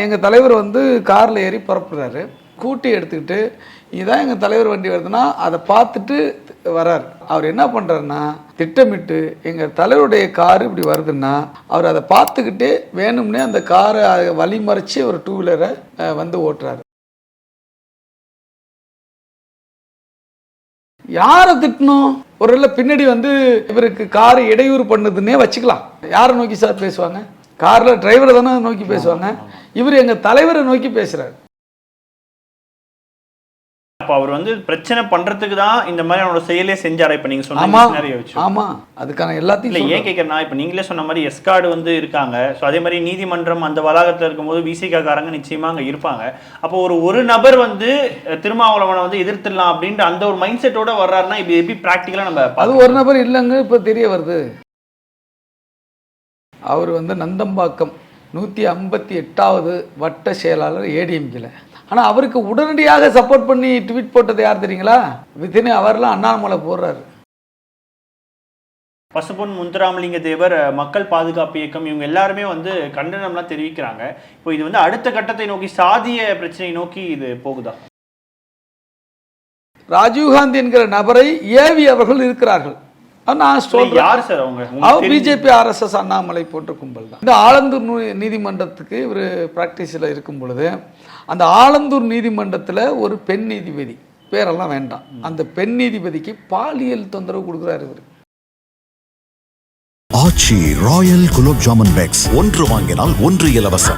எங்கள் தலைவர் வந்து காரில் ஏறி புறப்படுறாரு. கூட்டி எடுத்துக்கிட்டு இதான் எங்கள் தலைவர் வண்டி வருதுன்னா அதை பார்த்துட்டு வரார். அவர் என்ன பண்ணுறாருன்னா திட்டமிட்டு எங்கள் தலைவருடைய கார் இப்படி வருதுன்னா அவர் அதை பார்த்துக்கிட்டே வேணும்னே அந்த காரை வழிமறைச்சி ஒரு டூ வீலரை வந்து ஓட்டுறாரு. யாரை திட்டணும்? ஒரு பின்னாடி வந்து இவருக்கு கார் இடையூறு பண்ணுதுன்னே வச்சுக்கலாம். யாரை நோக்கி சார் பேசுவாங்க? காரில் டிரைவரை தானே நோக்கி பேசுவாங்க. இவர் எங்கள் தலைவரை நோக்கி பேசுகிறார் அப்ப அவர் வந்து பிரச்சனை பண்றதுக்கு தான் இந்த மாதிரி அவனோட செயலே செஞ்சாரா இப்ப நீங்க சொன்ன வச்சு. ஆமா. அதுக்கான இல்ல எல்லாத்தையும் ஏன் சொல்றேன். கேட்கறேன்னா இப்ப நீங்களே சொன்ன மாதிரி எஸ்கார்டு வந்து இருக்காங்க. ஸோ அதே மாதிரி நீதிமன்றம் அந்த வளாகத்துல இருக்கும்போது விசிகா காரங்க நிச்சயமா அங்க இருப்பாங்க. அப்போ ஒரு ஒரு நபர் வந்து திருமாவளவனை வந்து எதிர்த்துடலாம் அப்படின்ற அந்த ஒரு மைண்ட் செட்டோட வர்றாருன்னா இப்ப எப்படி ப்ராக்டிக்கலா நம்ம அது? ஒரு நபர் இல்லைங்க இப்போ தெரிய வருது. அவர் வந்து நந்தம்பாக்கம் நூற்றி ஐம்பத்தி எட்டாவது வட்ட செயலாளர் ஏடிஎம்கில். ஆனால் அவருக்கு உடனடியாக சப்போர்ட் பண்ணி ட்வீட் போட்டது யார் தெரியுங்களா? வித்தினே அவர்லாம் அண்ணாமலை போடுறாரு. பசுபொன் முத்துராமலிங்க தேவர் மக்கள் பாதுகாப்பு இயக்கம் இவங்க எல்லாருமே வந்து கண்டனம்லாம் தெரிவிக்கிறாங்க. இப்போ இது வந்து அடுத்த கட்டத்தை நோக்கி சாதிய பிரச்சனை நோக்கி இது போகுதா? ராஜீவ்காந்தி என்கிற நபரை ஏவி அவர்கள் இருக்கிறார்கள். நான் யார் சார் அவங்க? பிஜேபி ஆர்எஸ்எஸ் அண்ணாமலை போன்ற கும்பல் தான். இந்த ஆலந்தூர் நீதிமன்றத்துக்கு இவர் ப்ராக்டிஸில் இருக்கும் பொழுது அந்த ஆலந்தூர் நீதிமன்றத்தில் ஒரு பெண் நீதிபதி பேரெல்லாம் வேண்டாம். அந்த பெண் நீதிபதிக்கு பாலியல் தொந்தரவு கொடுக்குறாரு இவர். ஆச்சி ராயல் குலோப் ஜாமுன் பேக்ஸ் ஒன்று வாங்கினால் ஒன்று இலவசம்.